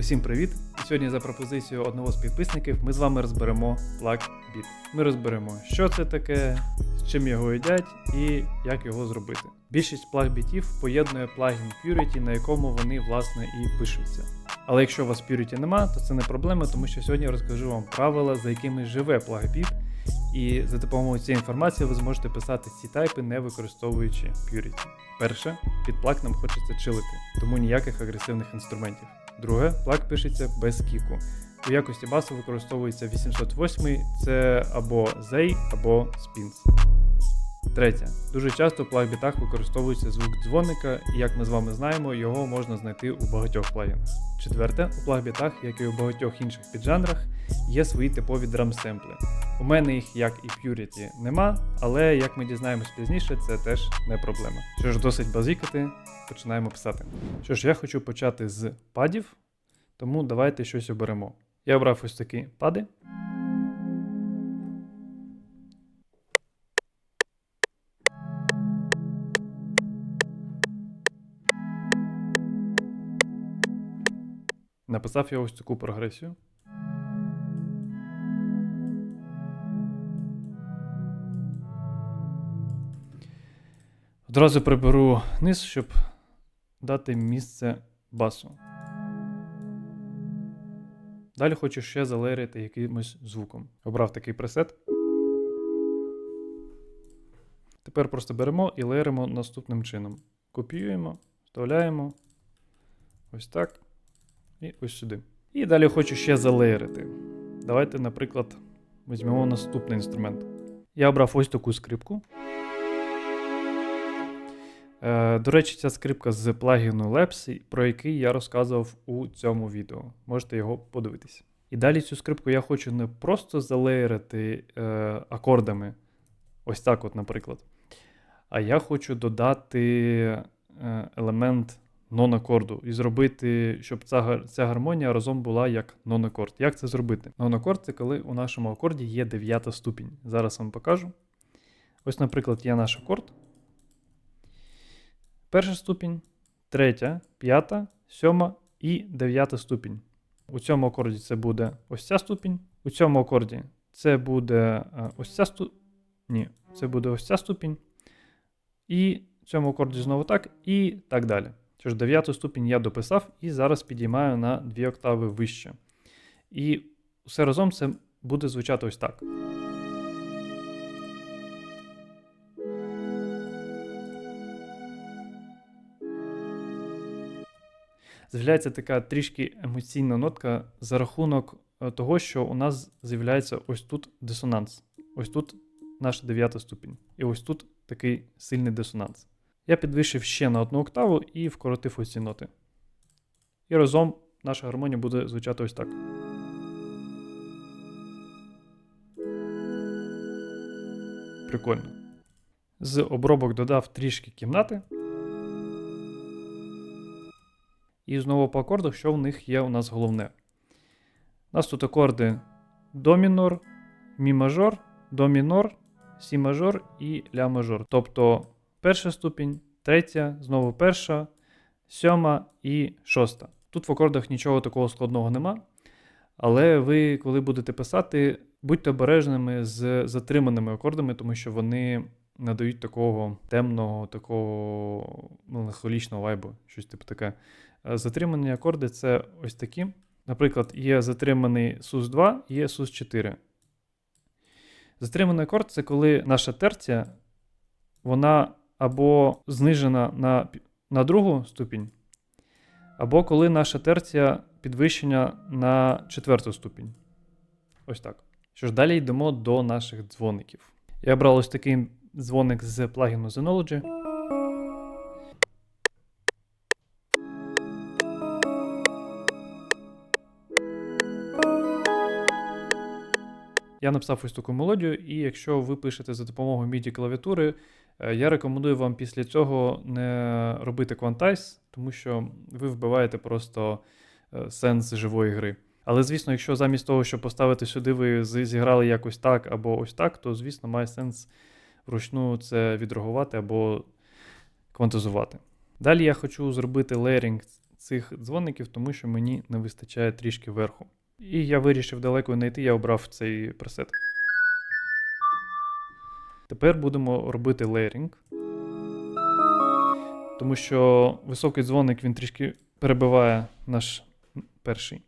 Усім привіт! Сьогодні за пропозицією одного з підписників ми з вами розберемо плагбіт. Ми розберемо, що це таке, з чим його їдять і як його зробити. Більшість плагбітів поєднує плагін Purity, на якому вони власне і пишуться. Але якщо у вас Purity нема, то це не проблема, тому що сьогодні я розкажу вам правила, за якими живе плагбіт, і за допомогою цієї інформації ви зможете писати ці тайпи, не використовуючи Purity. Перше, під плаг нам хочеться чилити, тому ніяких агресивних інструментів. Друге, плак пишеться без кіку. У якості басу використовується 808, це або ZEI, або Spins. Третє. Дуже часто в плагбітах використовується звук дзвоника, і як ми з вами знаємо, його можна знайти у багатьох плагінах. Четверте, у плагбітах, як і у багатьох інших піджанрах, є свої типові драмсемпли. У мене їх, як і Purity, нема, але як ми дізнаємось пізніше, це теж не проблема. Що ж, досить базікати, починаємо писати. Що ж, я хочу почати з падів, тому давайте щось оберемо. Я обрав ось такі пади. Написав я ось таку прогресію. Одразу приберу низ, щоб дати місце басу. Далі хочу ще залерити якимось звуком. Обрав такий пресет. Тепер просто беремо і леєримо наступним чином. Копіюємо, вставляємо ось так. І ось сюди. І далі хочу ще залеєрити. Давайте, наприклад, візьмемо наступний інструмент. Я обрав ось таку скрипку. Е, До речі, ця скрипка з плагіну Labs, про який я розказував у цьому відео. Можете його подивитися. І далі цю скрипку я хочу не просто залеєрити е, акордами, ось так, от, наприклад. А я хочу додати е, елемент нон-акорду і зробити, щоб ця, ця гармонія разом була як нон-акорд. Як це зробити? Нон-акорд це коли у нашому акорді є дев'ята ступінь. Зараз вам покажу. Ось, наприклад, є наш акорд. Перша ступінь, третя, п'ята, сьома і дев'ята ступінь. У цьому акорді це буде ось ця ступінь. У цьому акорді це буде е, ось ця ступінь. Ні, це буде ось ця ступінь. І в цьому акорді знову так, і так далі. Тож дев'яту ступінь я дописав і зараз підіймаю на дві октави вище. І все разом це буде звучати ось так. З'являється така трішки емоційна нотка за рахунок е, того, що у нас з'являється ось тут дисонанс. Ось тут наша дев'ята ступінь. І ось тут такий сильний дисонанс. Я підвищив ще на одну октаву і вкоротив ось ці ноти. І разом наша гармонія буде звучати ось так. Прикольно. З обробок додав трішки кімнати. І знову по акордах, що в них є у нас головне. У нас тут акорди до мінор, мі мажор, до мінор, сі мажор і ля мажор. Тобто перша ступінь, третя, знову перша, сьома і шоста. Тут в акордах нічого такого складного нема. Але ви, коли будете писати, будьте обережними з затриманими акордами, тому що вони надають такого темного, такого меланхолічного вайбу, щось типу таке. Е, Затримані акорди це ось такі. Наприклад, є затриманий sus 2 є sus 4. Затриманий акорд це коли наша терція, вона або знижена на, на другу ступінь, або коли наша терція підвищення на четверту ступінь. Ось так. Що ж, далі йдемо до наших дзвоників. Я брав ось такий дзвоник з плагіну Zenology. Я написав ось таку мелодію, і якщо ви пишете за допомогою MIDI клавіатури, я рекомендую вам після цього не робити квантайз, тому що ви вбиваєте просто е, сенс живої гри. Але, звісно, якщо замість того, щоб поставити сюди, ви зіграли якось так або ось так, то, звісно, має сенс вручну це відреагувати або квантизувати. Далі я хочу зробити лейрінг цих дзвоників, тому що мені не вистачає трішки верху. І я вирішив далеко не йти, я обрав цей пресет. Тепер будемо робити лейрінг. Тому що високий дзвоник він трішки перебиває наш перший.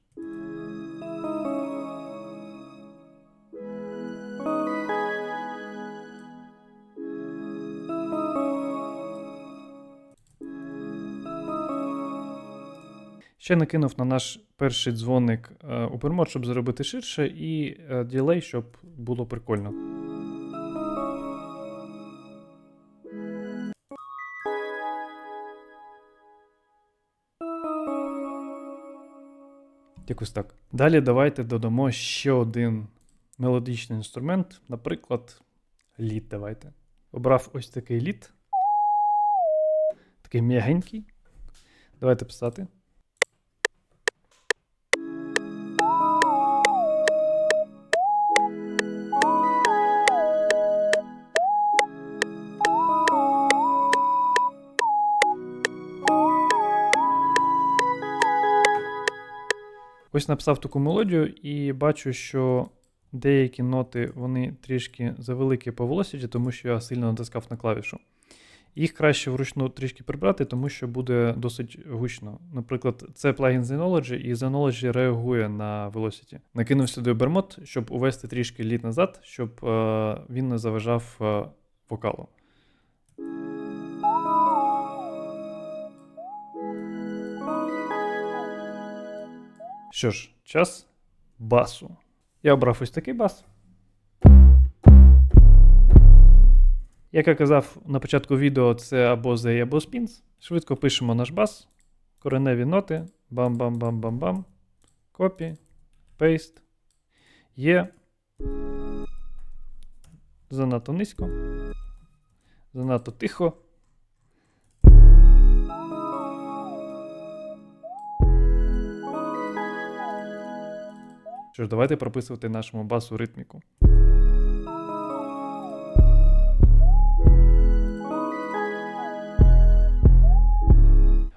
Ще накинув на наш перший дзвоник е, упермод, щоб зробити ширше, і е, ділей, щоб було прикольно. Якось так. Далі давайте додамо ще один мелодичний інструмент, наприклад, лід. Давайте. Обрав ось такий лід. Такий м'ягенький. Давайте писати. Ось написав таку мелодію і бачу, що деякі ноти вони трішки завеликі по velocity, тому що я сильно натискав на клавішу. Їх краще вручну трішки прибрати, тому що буде досить гучно. Наприклад, це плагін Zenology, і Zenology реагує на Velocity. Накинув сюди бермот, щоб увести трішки лід назад, щоб е, він не заважав е, вокалу. Що ж, час басу. Я обрав ось такий бас. Як я казав на початку відео, це або Z, або Spins. Швидко пишемо наш бас, кореневі ноти. Бам-бам-бам-бам-бам. Копі, пейст. Є. Занадто низько. Занадто тихо. Що ж, давайте прописувати нашому басу ритміку.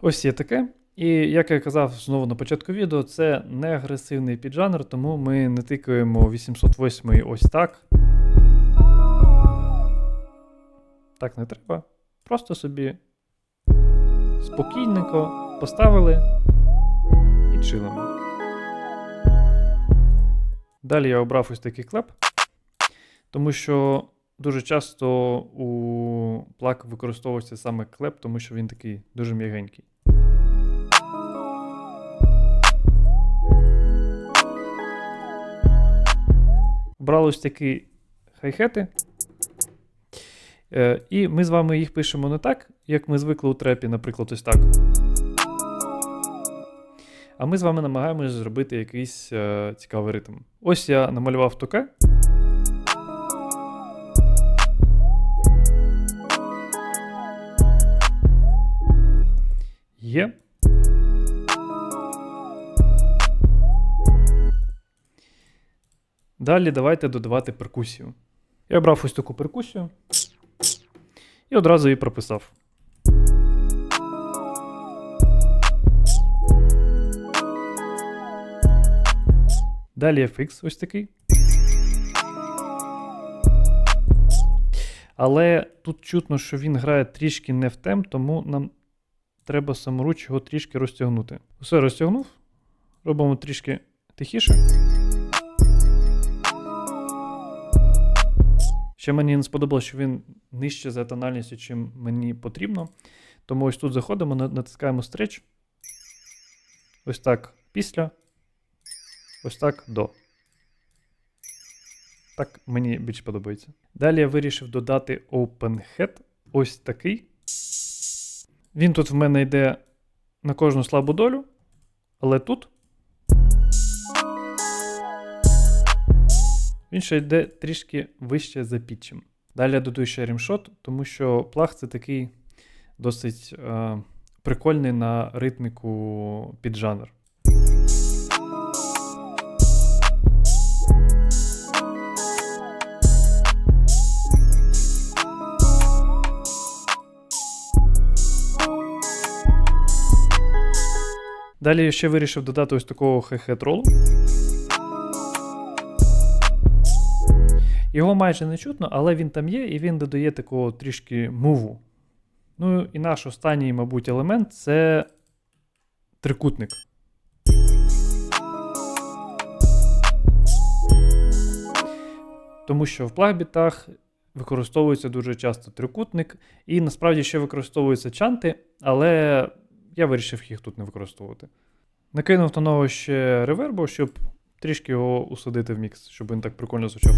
Ось є таке. І як я казав знову на початку відео, це не агресивний піджанр, тому ми не тикаємо 808 ось так. Так не треба. Просто собі спокійненько поставили і чилимо. Далі я обрав ось такий клеп, тому що дуже часто у плак використовується саме клеп, тому що він такий дуже м'ягенький. Брали ось такі хай-хети. Е, і ми з вами їх пишемо не так, як ми звикли у трепі, наприклад, ось так. А ми з вами намагаємося зробити якийсь е, цікавий ритм. Ось я намалював таке. Є. Далі давайте додавати перкусію. Я брав ось таку перкусію і одразу її прописав. Далі FX ось такий. Але тут чутно, що він грає трішки не в тем, тому нам треба саморуч його трішки розтягнути. Все розтягнув. Робимо трішки тихіше. Ще мені не сподобалося, що він нижче за тональністю, чим мені потрібно. Тому ось тут заходимо, натискаємо стреч. Ось так після. Ось так до. Так мені більше подобається. Далі я вирішив додати OpenHead. Ось такий. Він тут в мене йде на кожну слабу долю, але тут. Він ще йде трішки вище за пітчем. Далі я додаю ще ремшот, тому що плаг це такий досить е, прикольний на ритміку під Далі я ще вирішив додати ось такого хе-хе-тролу. Його майже не чутно, але він там є, і він додає такого трішки муву. Ну і наш останній, мабуть, елемент це трикутник. Тому що в плагбітах використовується дуже часто трикутник, і насправді ще використовуються чанти, але я вирішив їх тут не використовувати. Накинув до нового ще ревербу, щоб трішки його усадити в мікс, щоб він так прикольно звучав.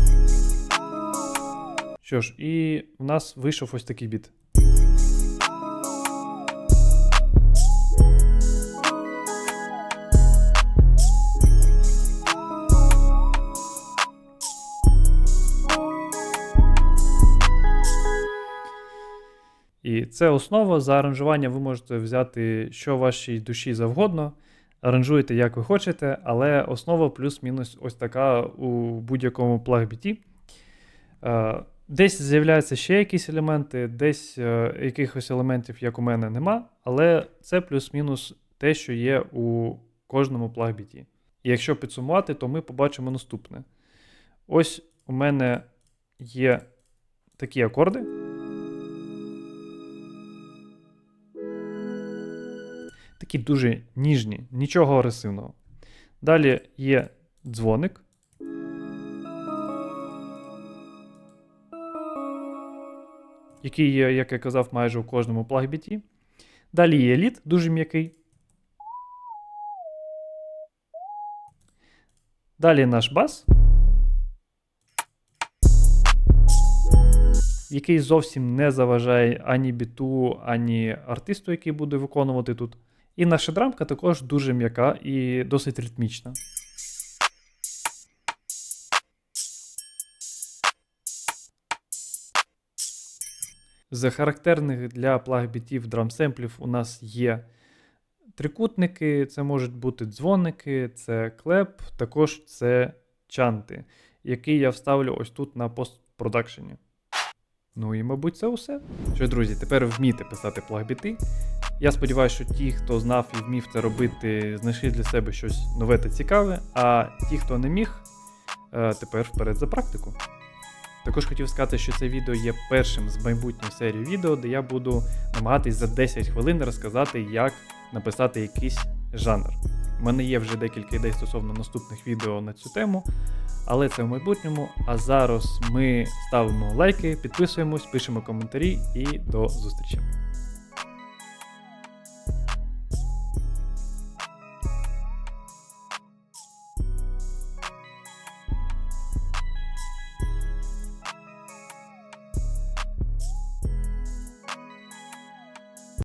Що ж, і в нас вийшов ось такий біт. Це основа. За аранжування ви можете взяти, що вашій душі завгодно. Аранжуєте, як ви хочете, але основа плюс-мінус ось така у будь-якому плагбіті. Е, Десь з'являються ще якісь елементи, десь е, якихось елементів, як у мене, нема, але це плюс-мінус те, що є у кожному плагбіті. І якщо підсумувати, то ми побачимо наступне. Ось у мене є такі акорди. Такі дуже ніжні, нічого агресивного. Далі є дзвоник. Який є, як я казав, майже у кожному плагбіті. Далі є лід, дуже м'який. Далі наш бас, який зовсім не заважає ані біту, ані артисту, який буде виконувати тут. І наша драмка також дуже м'яка і досить ритмічна. З характерних для плагбітів драмсемплів у нас є трикутники, це можуть бути дзвоники, це клеп, також це чанти, які я вставлю ось тут на постпродакшені. Ну і, мабуть, це усе. Що, друзі, тепер вмійте писати плагбіти. Я сподіваюся, що ті, хто знав і вмів це робити, знайшли для себе щось нове та цікаве, а ті, хто не міг, е, тепер вперед за практику. Також хотів сказати, що це відео є першим з майбутньої серії відео, де я буду намагатись за 10 хвилин розказати, як написати якийсь жанр. У мене є вже декілька ідей стосовно наступних відео на цю тему, але це в майбутньому. А зараз ми ставимо лайки, підписуємось, пишемо коментарі і до зустрічі.